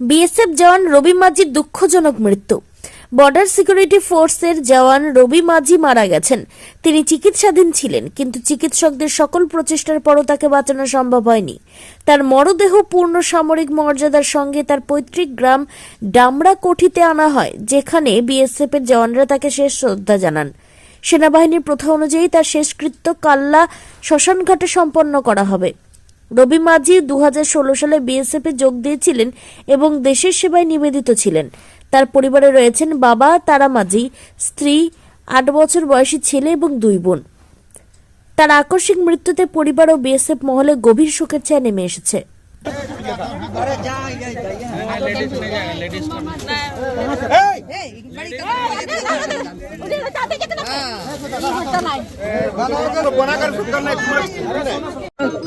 BSF জওয়ান রবি মাঝির দুঃখজনক মৃত্যু। বর্ডার সিকিউরিটি ফোর্সের জওয়ান রবি মাঝি মারা গেছেন। তিনি চিকিৎসাধীন ছিলেন, কিন্তু চিকিৎসকদের সকল প্রচেষ্টার পরও তাকে বাঁচানো সম্ভব হয়নি। তার মরদেহ পূর্ণ সামরিক মর্যাদার সঙ্গে তার পৈতৃক গ্রাম ডামরা কোঠিতে আনা হয়, যেখানে বিএসএফ এর জওয়ানরা তাকে শেষ শ্রদ্ধা জানান। সেনাবাহিনীর প্রথা অনুযায়ী তার শেষকৃত্য কাল্লা শ্মশানঘাটে সম্পন্ন করা হবে। রবি মাঝি দু হাজার ষোলো সালে বিএসএফ এ যোগ দিয়েছিলেন এবং দেশের সেবায় নিবেদিত ছিলেন তার পরিবারে রয়েছেন বাবা তারা মাঝি স্ত্রী আট বছর বয়সী ছেলে এবং দুই বোন তার আকস্মিক মৃত্যুতে পরিবার ও বিএসএফ মহলে গভীর শোকের ছায়া নেমে এসেছে